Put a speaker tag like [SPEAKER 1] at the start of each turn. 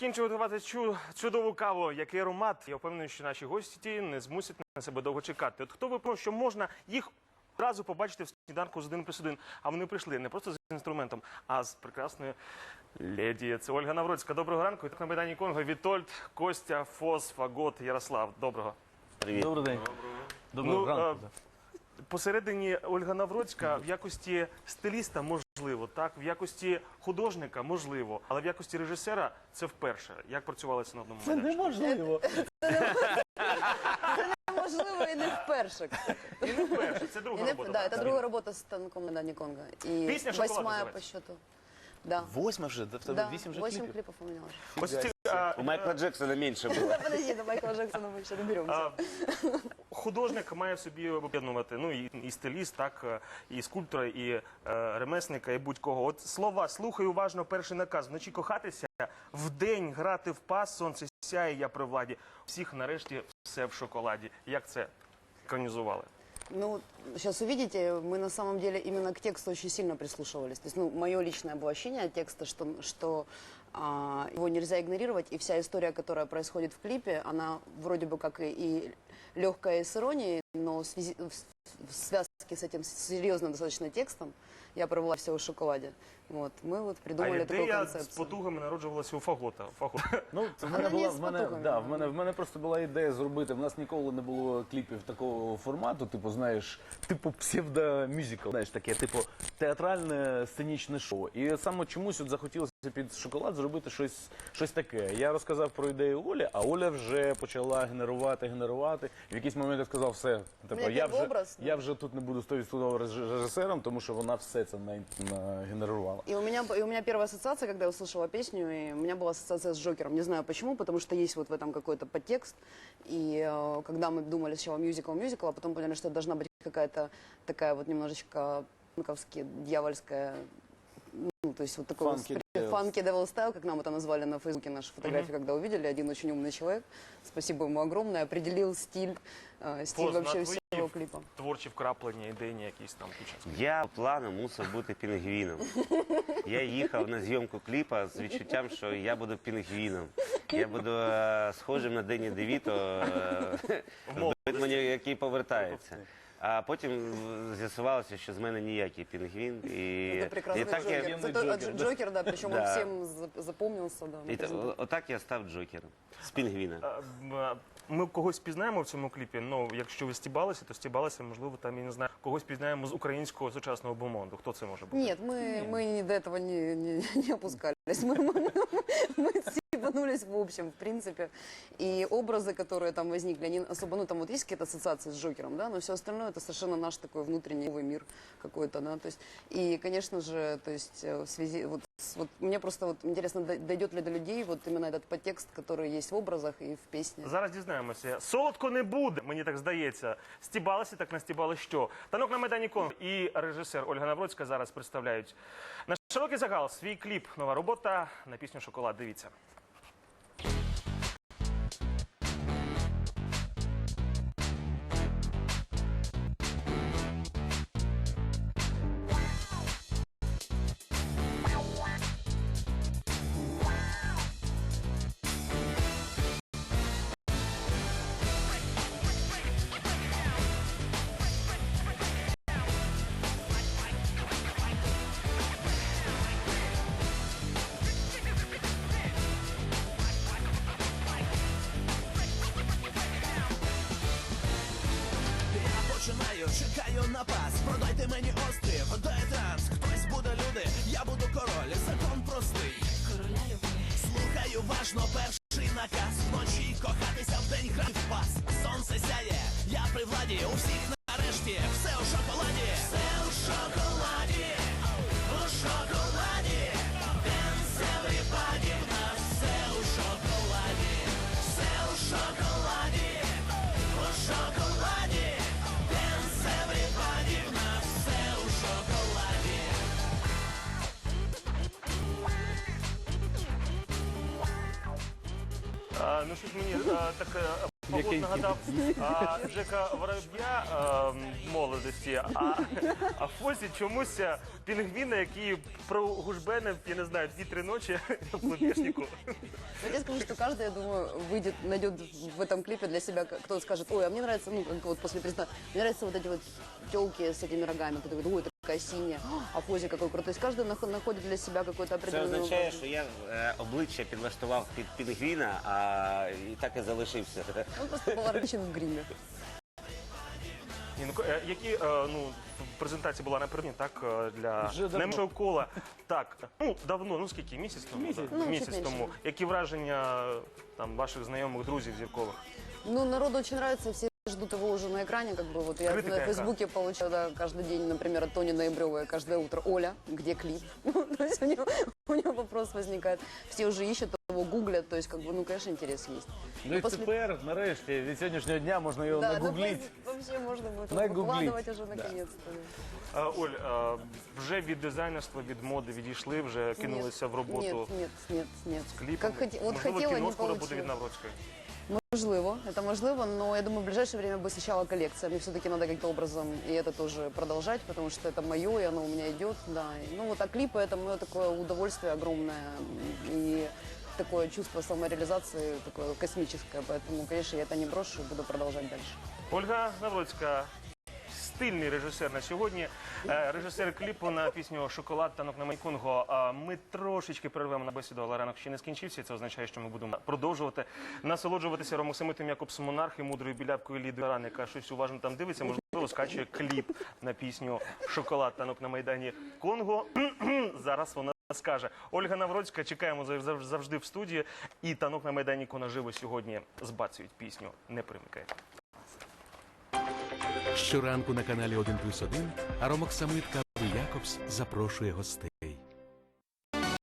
[SPEAKER 1] закінчую готувати цю чудову каву, який аромат. Я впевнений, що наші гості не змусять на себе довго чекати. От хто ви про що можна їх одразу побачити в сніданку з один плюс один. А вони прийшли не просто з інструментом, а з прекрасною леді. Це Ольга Навроцька. Доброго ранку. І так на Майдані Конго Вітольд, Костя, Фос, Фагот, Ярослав. Доброго.
[SPEAKER 2] Привіт.
[SPEAKER 3] Добрий день. Доброго
[SPEAKER 1] Ну,
[SPEAKER 3] ранку.
[SPEAKER 1] е, Посередині Ольга Навроцька в якості стиліста можливо, так в якості художника можливо, але в якості режисера це вперше. Як працювалося на одному
[SPEAKER 3] Це
[SPEAKER 1] майданчику?
[SPEAKER 3] неможливо.
[SPEAKER 2] Можливо, і не вперше. кстати.
[SPEAKER 1] І не вперше. Це друга
[SPEAKER 2] І не,
[SPEAKER 1] робота.
[SPEAKER 2] да, это другая работа с станком на Дани Конго. И
[SPEAKER 1] Песня «Шоколад»
[SPEAKER 2] восьмая по счету. Да.
[SPEAKER 3] Восьма вже? В тебе
[SPEAKER 2] Да,
[SPEAKER 3] вісім вже
[SPEAKER 2] восемь
[SPEAKER 3] кліпів?
[SPEAKER 2] клипов у меня уже.
[SPEAKER 1] Ось ці, а,
[SPEAKER 4] У Майкла Джексона менше було.
[SPEAKER 2] Подожди, до Майкла Джексона мы еще доберемся.
[SPEAKER 1] художник має в собі об'єднувати ну і, і стиліст, так е, і скульптора, і е, ремесника, і будь-кого. От слова слухай уважно перший наказ. Вночі кохатися, вдень грати в пас, сонце сяє, я при владі. Всіх нарешті все в шоколаді. Як це екранізували?
[SPEAKER 2] Ну, сейчас увидите, мы на самом деле именно к тексту очень сильно прислушивались. То есть, ну, мое личное было ощущение от текста, что, что а, его нельзя игнорировать, и вся история, которая происходит в клипе, она вроде бы как и, и легкая и с иронией, но в, связи- в- в связке с этим серьезным достаточно текстом я провела все в шоколаде. Вот, мы вот
[SPEAKER 1] А
[SPEAKER 2] придумали такую
[SPEAKER 1] ідея з
[SPEAKER 2] концепцию.
[SPEAKER 1] потугами народжувалася у Фагота. Фагот.
[SPEAKER 3] Ну, це в
[SPEAKER 2] Вона
[SPEAKER 3] мене
[SPEAKER 2] не
[SPEAKER 3] була
[SPEAKER 2] з
[SPEAKER 3] в мене,
[SPEAKER 2] потугами.
[SPEAKER 3] да, в мене в мене просто була ідея зробити. В нас ніколи не було кліпів такого формату, типу, знаєш, типу псевдомюзикл, знаєш, таке, типу театральне сценічне шоу. І саме чомусь от захотілося під шоколад зробити щось, щось таке. Я розказав про ідею Олі, а Оля вже почала генерувати, генерувати. В якийсь момент я сказав, все, типу,
[SPEAKER 2] мене
[SPEAKER 3] я
[SPEAKER 2] первый
[SPEAKER 3] вже,
[SPEAKER 2] образ,
[SPEAKER 3] я вже тут не буду 100% режисером, тому що вона все це на, нагенерувала.
[SPEAKER 2] И у меня, и у меня первая ассоциация, когда я услышала песню, и у меня была ассоциация с Джокером. Не знаю почему, потому что есть вот в этом какой-то подтекст. И э, когда мы думали сначала мюзикл, мюзикл, а потом поняли, что это должна быть какая-то такая вот немножечко панковски дьявольская, ну, то есть вот такой
[SPEAKER 3] Funky
[SPEAKER 2] вот
[SPEAKER 3] Devil.
[SPEAKER 2] фанки devil style, как нам это назвали на фейсбуке наши фотографии, когда увидели, один очень умный человек, спасибо ему огромное, определил стиль, э, стиль
[SPEAKER 1] Поздно
[SPEAKER 2] вообще
[SPEAKER 1] твои
[SPEAKER 2] всего клипа.
[SPEAKER 1] Творчі вкраплення, ідейні якісь там під час.
[SPEAKER 4] Я планом мусив бути пінгвіном. Я їхав на зйомку кліпа з відчуттям, що я буду пінгвіном. Я буду е, схожим на Дені Девіто, е, в Бетмені, який повертається. А потім з'ясувалося, що з мене ніякий пінгвін. І,
[SPEAKER 2] Это прекрасный
[SPEAKER 4] і так я,
[SPEAKER 2] Джокер. Зато, а, Дж- Джокер, да, причем он
[SPEAKER 4] Да.
[SPEAKER 2] всем за- запомнился. Да, на
[SPEAKER 4] і, та-
[SPEAKER 2] презентации.
[SPEAKER 4] отак я став Джокером з пінгвіна.
[SPEAKER 1] Е, м, Ми когось пізнаємо в цьому кліпі. Ну, якщо ви стібалися, то стібалися, можливо, там я не знаю, когось пізнаємо з українського сучасного бомонду. Хто це може бути?
[SPEAKER 2] Нет, мы, мы ни до этого не, не, не опускались. Мы, мы, мы стебанулись в общем, в принципе. И образы, которые там возникли, они особо, ну там вот есть какие-то ассоциации с Джокером, да, но все остальное это совершенно наш такой внутренний новый мир какой-то, да, то есть, и, конечно же, то есть, э, в связи, вот, с- вот мне просто вот интересно, д- дойдет ли до людей вот именно этот подтекст, который есть в образах и в песне.
[SPEAKER 1] Зараз дізнаємося. Солодко не буде, мені так здається. Стібалися, так настібали що. Танок на Майдані Конг і режисер Ольга Навроцька зараз представляють на широкий загал свій кліп. Нова робота на пісню Шоколад. Дивіться.
[SPEAKER 5] Продайте мені острів, дай транс. Хтось буде люди, я буду король. Закон простий. Короля Слухаю важно перший наказ. Вночі кохатися в грати в пас. Сонце сяє, я при владі. У всіх
[SPEAKER 1] так е, Павло
[SPEAKER 3] М'якенький.
[SPEAKER 1] нагадав а, Джека Вороб'я е, молодості, а, а Фосі чомусь е, пінгвіна, який прогужбенив, я не знаю, дві-три ночі в лубешнику.
[SPEAKER 2] Я тебе скажу, что каждый, я думаю, выйдет, найдет в этом клипе для себя, как- кто-то скажет, ой, а мне нравится, ну, как вот после признания, мне нравятся вот эти вот телки с этими рогами, кто-то говорит, ой, такая синяя, а Фози какой крутой. То есть каждый нах- находит для себя какой-то
[SPEAKER 4] Це
[SPEAKER 2] определенный
[SPEAKER 4] означає,
[SPEAKER 2] образ.
[SPEAKER 4] що я е, обличчя підлаштував під пінгвіна, а і так і залишився.
[SPEAKER 2] Он просто был ограничен в гриме.
[SPEAKER 1] Ні, ну, е, які е, ну презентація була напередодні, так е, для
[SPEAKER 3] Вже давно.
[SPEAKER 1] найменшого кола. Так, ну давно, ну скільки місяць тому
[SPEAKER 3] Місяць.
[SPEAKER 1] да?
[SPEAKER 2] Ну, чуть
[SPEAKER 1] місяць
[SPEAKER 2] менше.
[SPEAKER 1] тому. Які враження е, там ваших знайомих, друзів зіркових?
[SPEAKER 2] Ну, народу очень нравится, все ждут его уже на экране, как бы вот я
[SPEAKER 1] Крытый
[SPEAKER 2] на
[SPEAKER 1] экран.
[SPEAKER 2] Фейсбуке получаю да, каждый день, например, от Тони Ноябревой каждое утро, Оля, где клип? То есть у него, у него вопрос возникает. Все уже ищут его, гуглят, то есть, как бы, ну, конечно, интерес есть.
[SPEAKER 3] Ну і
[SPEAKER 2] После-
[SPEAKER 3] тепер, нарешті, від сьогоднішнього дня можна його
[SPEAKER 2] Да, ну,
[SPEAKER 3] нагугліть.
[SPEAKER 2] вообще можно будет
[SPEAKER 3] Нагуглить.
[SPEAKER 2] выкладывать уже наконец-то.
[SPEAKER 1] Е, Оль, е, вже від дизайнерства, від моди відійшли, вже кинулися в роботу
[SPEAKER 2] Нет, нет, нет, нет.
[SPEAKER 1] кліпом.
[SPEAKER 2] Как хоте- вот
[SPEAKER 1] Можливо,
[SPEAKER 2] хотела,
[SPEAKER 1] кіно
[SPEAKER 2] не
[SPEAKER 1] скоро буде від
[SPEAKER 2] получилось.
[SPEAKER 1] Навроцької.
[SPEAKER 2] Можливо, это можливо, но я думаю, в ближайшее время бы сначала коллекция. Мне все-таки надо каким-то образом и это тоже продолжать, потому что это мое, и оно у меня идет, да. И, Ну вот, а клипы это мое такое удовольствие огромное и такое чувство самореализации такое космическое, поэтому, конечно, я это не брошу и буду продолжать дальше.
[SPEAKER 1] Ольга Навроцька. Стильний режисер на сьогодні, Е, режисер кліпу на пісню Шоколад танок на Майконго. Ми трошечки перервемо на бесіду, але ранок ще не скінчився. Це означає, що ми будемо продовжувати насолоджуватися Ромоксамитом Якобсом Монарх і мудрою білявкою Лідою Ран, яка щось уважно там дивиться. Можливо, скачує кліп на пісню Шоколад танок на майдані Конго. Зараз вона скаже. Ольга Навроцька, чекаємо зав- зав- завжди в студії. І танок на майдані Кона живо сьогодні збацюють пісню. Не примикайте.
[SPEAKER 6] Щоранку на каналі 1 плюс 1 Аромок Самитка Якобс запрошує гостей.